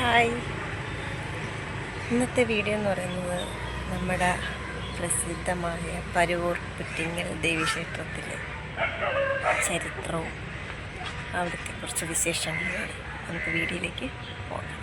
Hi. ഇന്നത്തെ video എന്ന് പറയുന്നത് നമ്മുടെ പ്രസിദ്ധമായ പരുവൂർ പുറ്റിങ്ങൽ ദേവീക്ഷേത്രത്തിലെ ചരിത്രവും അവിടുത്തെ കുറച്ച് വിശേഷങ്ങളാണ് നമുക്ക് വീഡിയോയിലേക്ക് പോകാം.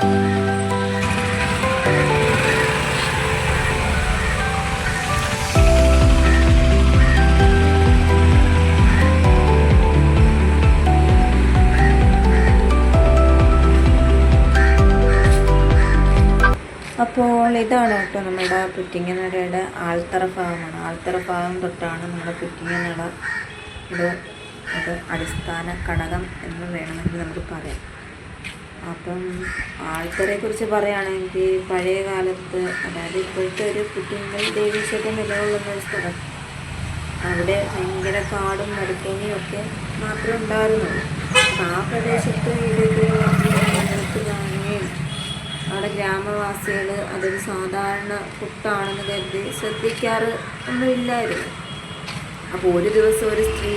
അപ്പോൾ പുറ്റിങ്ങനടയുടെ ആൾത്തറ ഭാഗമാണ്. ആൾത്തറ ഭാഗം തൊട്ടാണ് നമ്മുടെ പുറ്റിങ്ങനട ഇത് ഇത് അടിസ്ഥാന ഘടകം എന്ന് വേണമെങ്കിൽ നമുക്ക് പറയാം. അപ്പം ആൾത്തറയെക്കുറിച്ച് പറയുകയാണെങ്കിൽ പഴയ കാലത്ത് അതായത് ഇപ്പോഴത്തെ ഒരു പുറ്റിങ്ങൽ ദേവീക്ഷേത്രം നിലകൊള്ളുന്ന ഒരു സ്ഥലം. അവിടെ ഭയങ്കര കാടും മരുഭൂമിയും ഒക്കെ മാത്രമേ ഉണ്ടായിരുന്നുള്ളൂ. ആ പ്രദേശത്ത് കാണുകയും അവിടെ ഗ്രാമവാസികൾ അതൊരു സാധാരണ പുട്ടാണെന്ന് കരുതി ശ്രദ്ധിക്കാറ് ഒന്നുമില്ലായിരുന്നു അപ്പോൾ ഒരു ദിവസം ഒരു സ്ത്രീ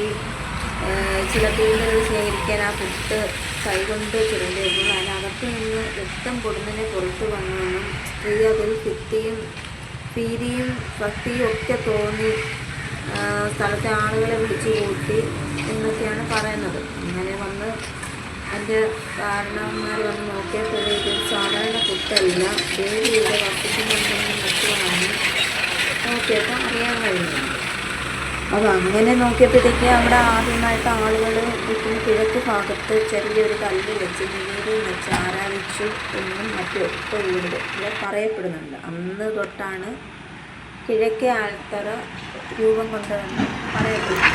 ചില പേരുകൾ ശേഖരിക്കാൻ ആ പുട്ട് കൈകൊണ്ട് ചുരുണ്ടിരുന്നു. അതിനകത്ത് നിന്ന് രക്തം പൊടുന്നതിനെ പുറത്ത് വന്നുവെന്നും സ്ത്രീ അതിൽ ഭിത്തിയും ഭീതിയും ഭക്തിയും ഒക്കെ തോന്നി സ്ഥലത്തെ ആളുകളെ വിളിച്ചു കൂട്ടി എന്നൊക്കെയാണ് പറയുന്നത്. അങ്ങനെ വന്ന് എന്റെ കാരണവന്മാർ വന്ന് നോക്കിയപ്പോൾ പുട്ടല്ല ദേവിയുടെ വർദ്ധിക്കുന്നുണ്ടെന്ന് മറ്റുമാണ് നോക്കിയപ്പോൾ അറിയാൻ കഴിയുന്നു അപ്പോൾ അങ്ങനെ നോക്കിയപ്പോഴത്തേക്ക് അവിടെ ആദ്യമായിട്ട് ആളുകൾ വീട്ടിന് കിഴക്ക് ഭാഗത്ത് ചെറിയൊരു കല്ല് വെച്ച് നീര് വെച്ച് ആരാധിച്ചു എന്നും മറ്റൊക്കെ ഒക്കെ ഇവിടെ പറയപ്പെടുന്നുണ്ട്. അന്ന് തൊട്ടാണ് കിഴക്കേ ആൾത്തറ രൂപം കൊണ്ടതെന്ന് പറയപ്പെടുന്നു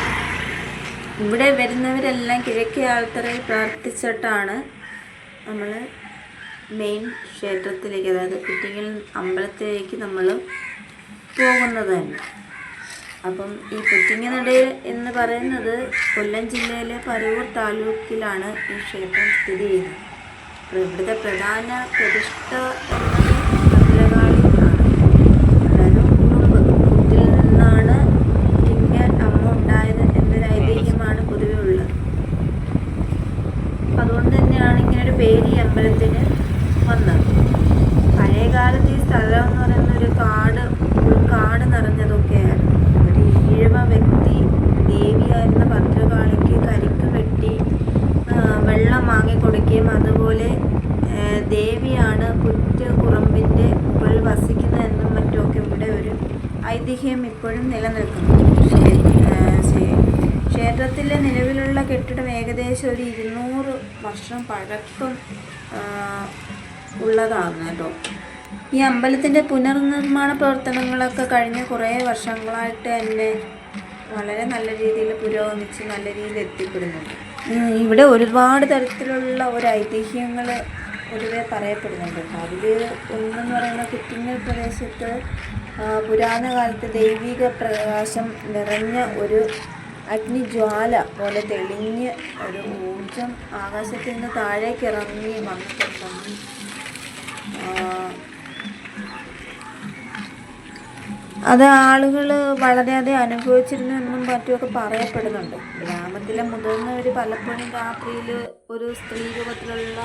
ഇവിടെ വരുന്നവരെല്ലാം കിഴക്കേ ആൾത്തറയിൽ പ്രാർത്ഥിച്ചിട്ടാണ് നമ്മൾ മെയിൻ ക്ഷേത്രത്തിലേക്ക് അതായത് കുട്ടികൾ അമ്പലത്തിലേക്ക് നമ്മൾ പോകുന്നത് തന്നെ. അപ്പം ഈ പുറ്റിങ്ങനടയിൽ എന്ന് പറയുന്നത് കൊല്ലം ജില്ലയിലെ പരൂർ താലൂക്കിലാണ് ഈ ക്ഷേത്രം സ്ഥിതി ചെയ്യുന്നത്. ഇവിടുത്തെ പ്രധാന പ്രതിഷ്ഠ എന്നത് ഭദ്രകാളിയാണ് അതായത് ഉറുമ്പ് പുറ്റിൽ നിന്നാണ് പുറ്റിങ്ങൽ അമ്മ ഉണ്ടായത് എന്നൊരു ഐതിഹ്യമാണ് പൊതുവെ ഉള്ളത് അപ്പം അതുകൊണ്ട് തന്നെയാണ് ഇങ്ങനെ ഒരു പേര് ഈ അമ്പലത്തിന് വന്നത് പഴയ കാലത്ത് ഈ സ്ഥലം എന്ന് പറയുന്ന ഒരു കാട് ഒരു കാട് നിറഞ്ഞതൊക്കെയായിരുന്നു ഒരു ഈഴവ വ്യക്തി ദേവിയായിരുന്ന ഭദ്രകാളിക്ക് കരിക്ക് വെട്ടി ആ, വെള്ളം വാങ്ങിക്കൊടുക്കുകയും അതുപോലെ ദേവിയാണ് പുറ്റുകുറമ്പിന്റെ മുകളിൽ വസിക്കുന്നതെന്നും മറ്റുമൊക്കെ ഇവിടെ ഒരു ഐതിഹ്യം ഇപ്പോഴും നിലനിൽക്കുന്നു. ക്ഷേ- ക്ഷേത്രത്തിലെ നിലവിലുള്ള കെട്ടിടം ഏകദേശം ഒരു ഇരുന്നൂറ് വർഷം പഴക്കം ഉള്ളതാണ് കേട്ടോ. ഈ അമ്പലത്തിന്റെ പുനർനിർമ്മാണ പ്രവർത്തനങ്ങളൊക്കെ കഴിഞ്ഞ കുറേ വർഷങ്ങളായിട്ട് തന്നെ വളരെ നല്ല രീതിയിൽ പുരോഗമിച്ച് നല്ല രീതിയിൽ എത്തിപ്പെടുന്നുണ്ട്. ഇവിടെ ഒരുപാട് തരത്തിലുള്ള ഒരു ഐതിഹ്യങ്ങൾ പൊതുവെ പറയപ്പെടുന്നുണ്ട്. അതിൽ ഒന്നെന്ന് പറയുന്ന കുറ്റിങ്ങൽ പ്രദേശത്ത് പുരാതന കാലത്ത് ദൈവിക പ്രകാശം നിറഞ്ഞ ഒരു അഗ്നിജ്വാല പോലെ തെളിഞ്ഞ് ഒരു ഊർജം ആകാശത്തിൽ നിന്ന് താഴേക്ക് ഇറങ്ങി വന്നിട്ടുണ്ടെന്നും അത് ആളുകൾ വളരെയധികം അനുഭവിച്ചിരുന്നു എന്നും മറ്റുമൊക്കെ പറയപ്പെടുന്നുണ്ട്. ഗ്രാമത്തിലെ മുതിർന്നവർ പലപ്പോഴും രാത്രിയിൽ ഒരു സ്ത്രീ രൂപത്തിലുള്ള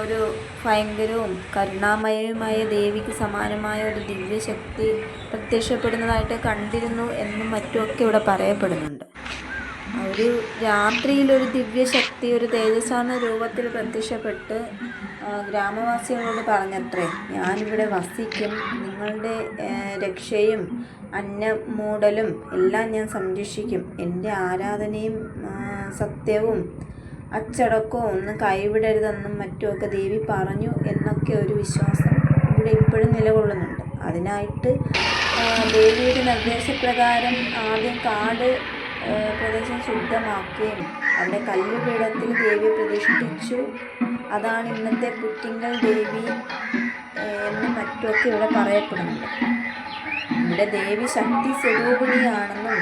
ഒരു ഭയങ്കരവും കരുണാമയവുമായ ദേവിക്ക് സമാനമായ ഒരു ദിവ്യശക്തി പ്രത്യക്ഷപ്പെടുന്നതായിട്ട് കണ്ടിരുന്നു എന്നും മറ്റുമൊക്കെ ഇവിടെ പറയപ്പെടുന്നുണ്ട്. ഒരു രാത്രിയിൽ ഒരു ദിവ്യശക്തി ഒരു തേജസ്സാർന്ന രൂപത്തിൽ പ്രത്യക്ഷപ്പെട്ട് ഗ്രാമവാസികളോട് പറഞ്ഞത്രേ ഞാനിവിടെ വസിക്കും. നിങ്ങളുടെ രക്ഷയും അന്നമൂടലും എല്ലാം ഞാൻ സംരക്ഷിക്കും. എന്റെ ആരാധനയും സത്യവും അച്ചടക്കവും ഒന്നും കൈവിടരുതെന്നും മറ്റുമൊക്കെ ദേവി പറഞ്ഞു എന്നൊക്കെ ഒരു വിശ്വാസം ഇവിടെ ഇപ്പോഴും നിലകൊള്ളുന്നുണ്ട്. അതിനായിട്ട് ദേവിയുടെ നിർദ്ദേശപ്രകാരം ആദ്യം കാട് പ്രദേശം ശുദ്ധമാക്കുകയും അവിടെ കല്ലുപീഠത്തിൽ ദേവി പ്രതിഷ്ഠിച്ചു. അതാണ് ഇന്നത്തെ പുറ്റിങ്കൽ ദേവി എന്ന് മറ്റുമൊക്കെ ഇവിടെ പറയപ്പെടുന്നുണ്ട്. ഇവിടെ ദേവി ശക്തി സ്വരൂപിണിയാണെന്നും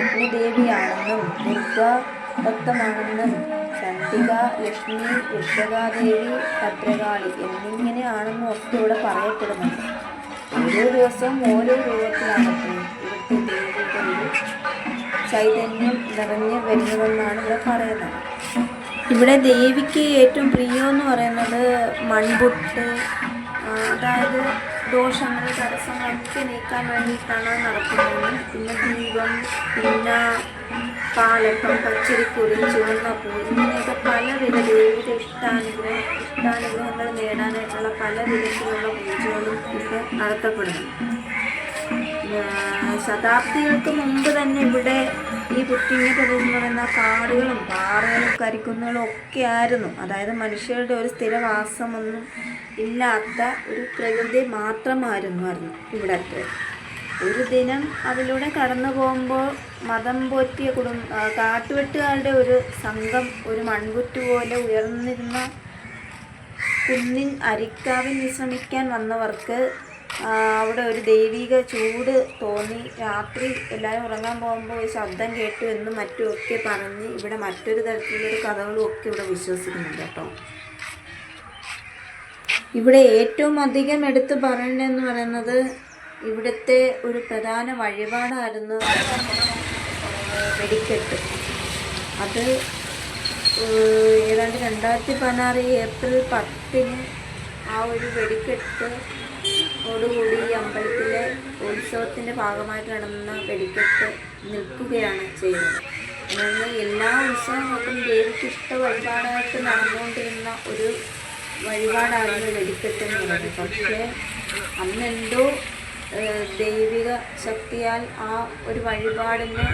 അഗ്നിദേവിയാണെന്നും ദുർഗ ഭക്തമാണെന്നും ചണ്ഡിക ലക്ഷ്മി യക്ഷകാദേവി ഭദ്രകാളി എന്നിങ്ങനെയാണെന്നും ഒക്കെ ഇവിടെ പറയപ്പെടുന്നുണ്ട്. ഓരോ ദിവസവും ഓരോ രൂപത്തിലാണ് ഇവിടുത്തെ ദേവി ചൈതന്യം നിറഞ്ഞു വരുന്നതെന്നാണ് ഇവിടെ പറയുന്നത്. ഇവിടെ ദേവിക്ക് ഏറ്റവും പ്രിയമെന്ന് പറയുന്നത് മൺപുട്ട് അതായത് ദോഷങ്ങൾ തടസ്സങ്ങളൊക്കെ നീക്കാൻ വേണ്ടിയിട്ടാണ് നടക്കുന്നത് പിന്നെ ദീപം പിന്നെ പാലപ്പം പച്ചരിക്കുറി ചുവന്ന പൂ ഇങ്ങനെയൊക്കെ പലവിധ ദേവിയുടെ ഇഷ്ടാനുഗ്രഹം ഇഷ്ടാനുഗ്രഹങ്ങൾ നേടാനായിട്ടുള്ള പല വിധത്തിലുള്ള പൂജകളും ഇവിടെ നടത്തപ്പെടുന്നു. ശതാബ്ദികൾക്ക് മുമ്പ് തന്നെ ഇവിടെ ഈ പുറ്റിങ്ങ പ്രദേശം പറയുന്ന കാടുകളും പാറകളും കരിക്കുന്നുകളും ഒക്കെ ആയിരുന്നു. അതായത് മനുഷ്യരുടെ ഒരു സ്ഥിരവാസമൊന്നും ഇല്ലാത്ത ഒരു പ്രകൃതി മാത്രമായിരുന്നു ആയിരുന്നു ഇവിടത്തെ. ഒരു ദിനം അതിലൂടെ കടന്നു പോകുമ്പോൾ മതം പോറ്റിയ കുടുംബ ആ, കാട്ടുവെട്ടുകാരുടെ ഒരു സംഘം ഒരു മൺകുറ്റ് പോലെ ഉയർന്നിരുന്ന കുന്നിൻ അരിക്കാവിൽ വിശ്രമിക്കാൻ വന്നവർക്ക് അവിടെ ഒരു ദൈവിക ചൂട് തോന്നി. രാത്രി എല്ലാവരും ഉറങ്ങാൻ പോകുമ്പോൾ ഒരു ശബ്ദം കേട്ടു എന്നും മറ്റുമൊക്കെ പറഞ്ഞ് ഇവിടെ മറ്റൊരു തരത്തിലൊരു കഥകളും ഒക്കെ ഇവിടെ വിശ്വസിക്കുന്നുണ്ട് കേട്ടോ. ഇവിടെ ഏറ്റവും അധികം എടുത്തു പറയേണ്ടതെന്ന് പറയുന്നത് ഇവിടുത്തെ ഒരു പ്രധാന വഴിപാടായിരുന്നു വെടിക്കെട്ട്. അത് ഏതാണ്ട് രണ്ടായിരത്തി പതിനാറ് ഏപ്രിൽ പത്തിന് ആ ഒരു വെടിക്കെട്ട് ഓടുകൂടി ഈ അമ്പലത്തിലെ ഉത്സവത്തിന്റെ ഭാഗമായിട്ട് നടന്ന വെടിക്കെട്ട് നിൽക്കുകയാണ് ചെയ്യുന്നത്. എല്ലാ ഉത്സവങ്ങൾക്കും ദേവിക്ക് ഇഷ്ട വഴിപാടായിട്ട് നടന്നുകൊണ്ടിരുന്ന ഒരു വഴിപാടായിരുന്നു വെടിക്കെട്ട് എന്ന് പറയുന്നത്. പക്ഷേ അന്നെന്തോ ദൈവിക ശക്തിയാൽ ആ ഒരു വഴിപാടിന്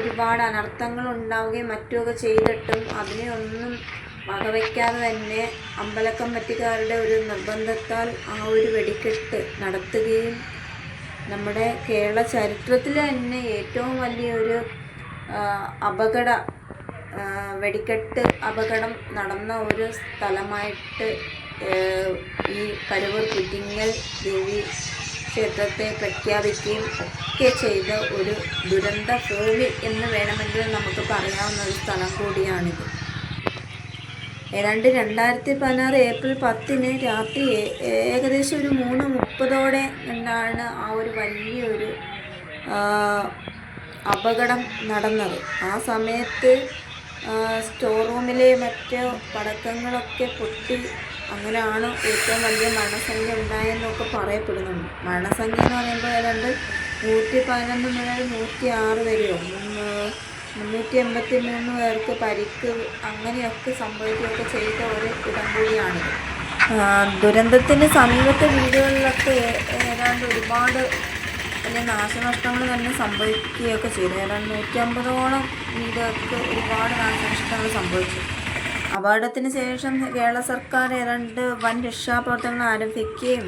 ഒരുപാട് അനർത്ഥങ്ങൾ ഉണ്ടാവുകയും മറ്റുമൊക്കെ ചെയ്തിട്ടും അതിനെ ഒന്നും വകവയ്ക്കാതെ തന്നെ അമ്പലക്കമ്പറ്റിക്കാരുടെ ഒരു നിർബന്ധത്താൽ ആ ഒരു വെടിക്കെട്ട് നടത്തുകയും നമ്മുടെ കേരള ചരിത്രത്തിൽ തന്നെ ഏറ്റവും വലിയൊരു അപകട വെടിക്കെട്ട് അപകടം നടന്ന ഒരു സ്ഥലമായിട്ട് ഈ കരുവൂർ കുറ്റിങ്ങൽ ദേവി ക്ഷേത്രത്തെ പ്രഖ്യാപിക്കുകയും ഒക്കെ ചെയ്ത ഒരു ദുരന്ത ഭൂമി എന്ന് വേണമെങ്കിൽ നമുക്ക് പറയാവുന്ന ഒരു സ്ഥലം കൂടിയാണിത്. ഏതാണ്ട് രണ്ടായിരത്തി പതിനാറ് ഏപ്രിൽ പത്തിന് രാത്രി ഏകദേശം ഒരു മൂന്ന് മുപ്പതോടെ എന്താണ് ആ ഒരു വലിയൊരു അപകടം നടന്നത്. ആ സമയത്ത് സ്റ്റോർ റൂമിലെ മറ്റ് പടക്കങ്ങളൊക്കെ പൊട്ടി അങ്ങനെയാണ് ഏറ്റവും വലിയ മരണസംഖ്യ ഉണ്ടായെന്നൊക്കെ പറയപ്പെടുന്നുണ്ട്. മരണസംഖ്യ എന്ന് പറയുമ്പോൾ ഏതാണ്ട് നൂറ്റി പതിനൊന്ന് മുതൽ നൂറ്റി ആറ് വരെയോ മുന്നൂറ്റി എൺപത്തി മൂന്ന് പേർക്ക് പരിക്ക് അങ്ങനെയൊക്കെ സംഭവിക്കുകയൊക്കെ ചെയ്ത ഒരു ഇടം കൂടിയാണിത് ആ, ദുരന്തത്തിന് സമീപത്തെ വീടുകളിലൊക്കെ ഏതാണ്ട് ഒരുപാട് വലിയ നാശനഷ്ടങ്ങൾ തന്നെ സംഭവിക്കുകയൊക്കെ ചെയ്തു. ഏതാണ്ട് നൂറ്റമ്പതോളം വീടുകൾക്ക് ഒരുപാട് നാശനഷ്ടങ്ങൾ സംഭവിച്ചു. അപകടത്തിന് ശേഷം കേരള സർക്കാർ ഏതാണ്ട് വൻ രക്ഷാപ്രവർത്തനങ്ങൾ ആരംഭിക്കുകയും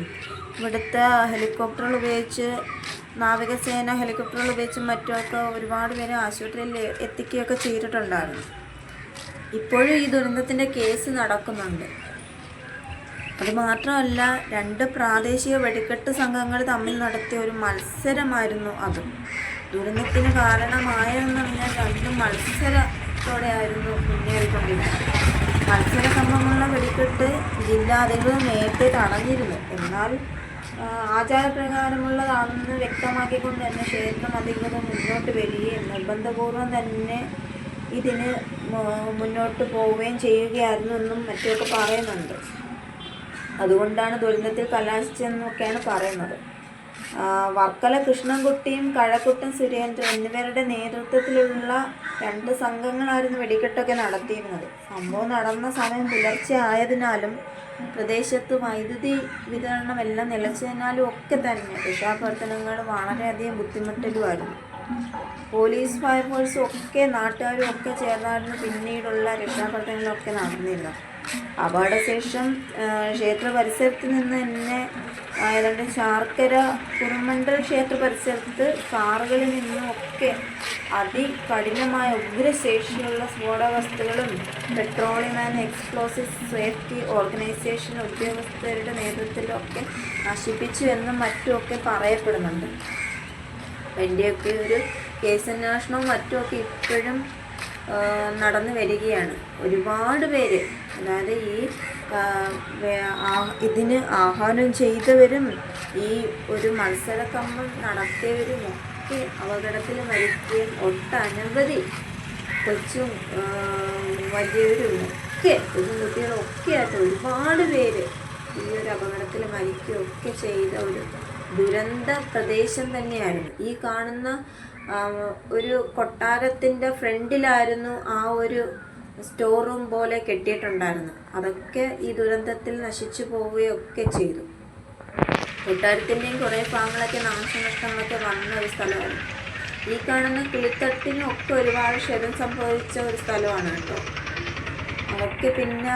ഇവിടുത്തെ ഹെലികോപ്റ്ററുകൾ ഉപയോഗിച്ച് നാവികസേന ഹെലികോപ്റ്ററുകൾ ഉപയോഗിച്ചും മറ്റുമൊക്കെ ഒരുപാട് പേരെ ആശുപത്രിയിൽ എത്തിക്കുകയൊക്കെ ചെയ്തിട്ടുണ്ടായിരുന്നു. ഇപ്പോഴും ഈ ദുരന്തത്തിന്റെ കേസ് നടക്കുന്നുണ്ട്. അതുമാത്രമല്ല രണ്ട് പ്രാദേശിക വെടിക്കെട്ട് സംഘങ്ങൾ തമ്മിൽ നടത്തിയ ഒരു മത്സരമായിരുന്നു അത്. ദുരന്തത്തിന് കാരണമായെന്ന് പറഞ്ഞാൽ രണ്ട് മത്സരത്തോടെയായിരുന്നു മുന്നേറിക്കൊണ്ടിരുന്നത്. മത്സര സംഭവമുള്ള വെടിക്കെട്ട് ജില്ലാ അധികൃതർ നേരത്തെ തടഞ്ഞിരുന്നു. എന്നാൽ ആചാരപ്രകാരമുള്ളതാണെന്ന് വ്യക്തമാക്കിക്കൊണ്ട് തന്നെ ക്ഷേത്രം അധികൃതർ മുന്നോട്ട് വരികയും നിർബന്ധപൂർവം തന്നെ ഇതിന് മുന്നോട്ട് പോവുകയും ചെയ്യുകയായിരുന്നു എന്നും മറ്റൊക്കെ പറയുന്നുണ്ട്. അതുകൊണ്ടാണ് ദുരന്തത്തിൽ കലാശിച്ചതെന്നൊക്കെയാണ് പറയുന്നത്. വർക്കല കൃഷ്ണൻകുട്ടിയും കഴക്കുട്ടൻ സുരേന്ദ്രൻ എന്നിവരുടെ നേതൃത്വത്തിലുള്ള രണ്ട് സംഘങ്ങളായിരുന്നു വെടിക്കെട്ടൊക്കെ നടത്തിയിരുന്നത്. സംഭവം നടന്ന സമയം പുലർച്ചെ ആയതിനാലും പ്രദേശത്ത് വൈദ്യുതി വിതരണമെല്ലാം നിലച്ചതിനാലും ഒക്കെ തന്നെ രക്ഷാപ്രവർത്തനങ്ങൾ വളരെയധികം ബുദ്ധിമുട്ടിലുമായിരുന്നു. പോലീസ് ഫയർഫോഴ്സും ഒക്കെ നാട്ടുകാരും ഒക്കെ ചേർന്നായിരുന്നു പിന്നീടുള്ള രക്ഷാപ്രവർത്തനങ്ങളൊക്കെ നടന്നിരുന്നത്. അപകടശേഷം ക്ഷേത്ര പരിസരത്ത് നിന്ന് തന്നെ ആ, ഏതാണ്ട് ശാർക്കര കുറുമണ്ടൽ ക്ഷേത്ര പരിസരത്ത് കാറുകളിൽ നിന്നും ഒക്കെ അതികഠിനമായ ഉഗ്രശേഷിയുള്ള സ്ഫോടവസ്തുക്കളും petroleum and explosive safety organisation ഉദ്യോഗസ്ഥരുടെ നേതൃത്വത്തിലൊക്കെ നശിപ്പിച്ചു എന്നും മറ്റുമൊക്കെ പറയപ്പെടുന്നുണ്ട്. അതിന്റെയൊക്കെ ഒരു കേസന്വേഷണവും മറ്റുമൊക്കെ ഇപ്പോഴും നടന്നു വരികയാണ്. ഒരുപാട് പേര്. അതായത് ഈ ഇതിന് ആഹ്വാനം ചെയ്തവരും ഈ ഒരു മത്സരക്കമ്പം നടത്തിയവരും ഒക്കെ അപകടത്തിൽ മരിക്കുകയും ഒട്ടനവധി കൊച്ചും വലിയവരും ഒക്കെ കുട്ടികളൊക്കെ ആയിട്ട് ഒരുപാട് പേര് ഈ ഒരു അപകടത്തിൽ മരിക്കുകയൊക്കെ ചെയ്ത ഒരു ദുരന്ത പ്രദേശം തന്നെയായിരുന്നു. ഈ കാണുന്ന ഒരു കൊട്ടാരത്തിന്റെ ഫ്രണ്ടിലായിരുന്നു ആ ഒരു സ്റ്റോർ റൂം പോലെ കെട്ടിയിട്ടുണ്ടായിരുന്നു അതൊക്കെ ഈ ദുരന്തത്തിൽ നശിച്ചു പോവുകയൊക്കെ ചെയ്തു. കൊട്ടാരത്തിന്റെയും കുറേ ഭാഗങ്ങളൊക്കെ നാശനഷ്ടങ്ങളൊക്കെ വന്ന ഒരു സ്ഥലമാണ് ഈ കാണുന്ന കുളിത്തട്ടിനൊക്കെ ഒരുപാട് ക്ഷതം സംഭവിച്ച ഒരു സ്ഥലമാണ് കേട്ടോ. അതൊക്കെ പിന്നെ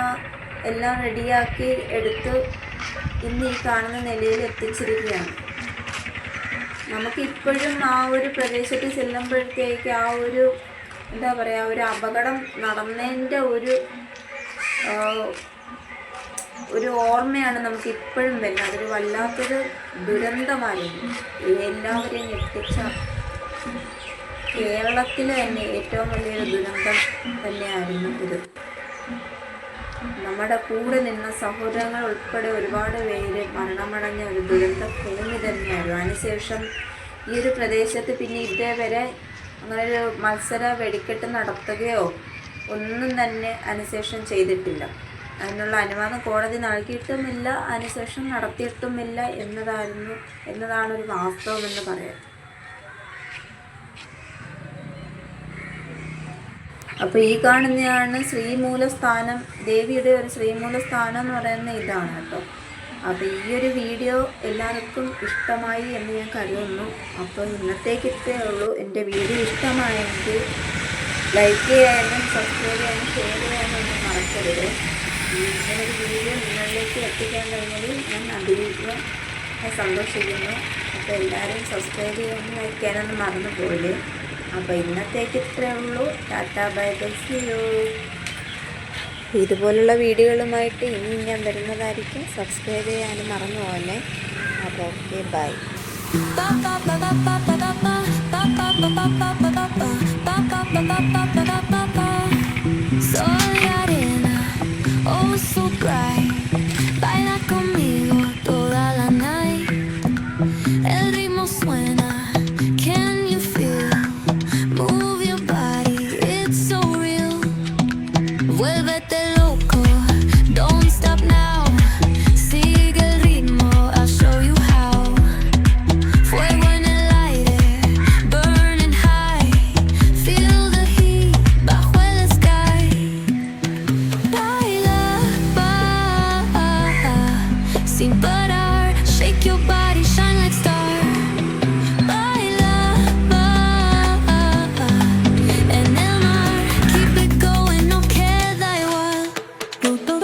എല്ലാം റെഡിയാക്കി എടുത്ത് ഇന്ന് ഈ കാണുന്ന നിലയിൽ എത്തിച്ചിരിക്കുകയാണ്. നമുക്ക് ഇപ്പോഴും ആ ഒരു പ്രദേശത്ത് ചെല്ലുമ്പോഴത്തേക്ക് ആ ഒരു എന്താ പറയുക ഒരു അപകടം നടന്നതിന്റെ ഒരു ഒരു ഓർമ്മയാണ് നമുക്ക് ഇപ്പോഴും വരുന്നത്. അതൊരു വല്ലാത്തൊരു ദുരന്തമായിരുന്നു എല്ലാവരെയും ഞെട്ടിച്ച കേരളത്തിലെ തന്നെ ഏറ്റവും വലിയൊരു ദുരന്തം തന്നെയായിരുന്നു ഇത്. നമ്മുടെ കൂടെ നിന്ന സഹോദരങ്ങൾ ഉൾപ്പെടെ ഒരുപാട് പേര് മരണമടഞ്ഞ ഒരു ദുരന്ത ഭൂമി തന്നെയായിരുന്നു. അതിനുശേഷം ഈ ഒരു പ്രദേശത്ത് പിന്നെ ഇതേവരെ അങ്ങനൊരു മത്സര വെടിക്കെട്ട് നടത്തുകയോ ഒന്നും തന്നെ അതിനുശേഷം ചെയ്തിട്ടില്ല. അതിനുള്ള അനുവാദം കോടതി നൽകിയിട്ടുമില്ല അതിനുശേഷം നടത്തിയിട്ടുമില്ല എന്നതായിരുന്നു എന്നതാണ് ഒരു വാസ്തവമെന്ന് പറയാം. അപ്പോൾ ഈ കാണുന്നതാണ് ശ്രീമൂലസ്ഥാനം. ദേവിയുടെ ഒരു ശ്രീമൂലസ്ഥാനം എന്ന് പറയുന്ന ഇതാണ് കേട്ടോ. അപ്പോൾ ഈ ഒരു വീഡിയോ എല്ലാവർക്കും ഇഷ്ടമായി എന്ന് ഞാൻ കരുതുന്നു. അപ്പോൾ ഇന്നത്തേക്ക് ഇത്രയേ ഉള്ളൂ. എന്റെ വീഡിയോ ഇഷ്ടമായെങ്കിൽ ലൈക്ക് ചെയ്യാനും സബ്സ്ക്രൈബ് ചെയ്യാനും ഷെയർ ചെയ്യാനും ഒന്നും മറക്കരുത്. ഇങ്ങനൊരു വീഡിയോ നിങ്ങളിലേക്ക് എത്തിക്കാൻ കഴിഞ്ഞതിൽ ഞാൻ അതിലീകം സന്തോഷിക്കുന്നു. അപ്പോൾ എല്ലാവരും സബ്സ്ക്രൈബ് ചെയ്യാനും ലൈക്ക് ചെയ്യാനൊന്നും മറന്നു പോയില്ലേ? അപ്പോൾ ഇന്നത്തേക്ക് ഇത്രേ ഉള്ളൂ. ടാറ്റാ ബൈ ബൈ ഇതുപോലുള്ള വീഡിയോകളുമായിട്ട് ഇനി ഞാൻ വരുന്നതായിരിക്കും. സബ്സ്ക്രൈബ് ചെയ്യാനും മറന്നു പോലെ അപ്പോൾ okay bye. Oh so bright.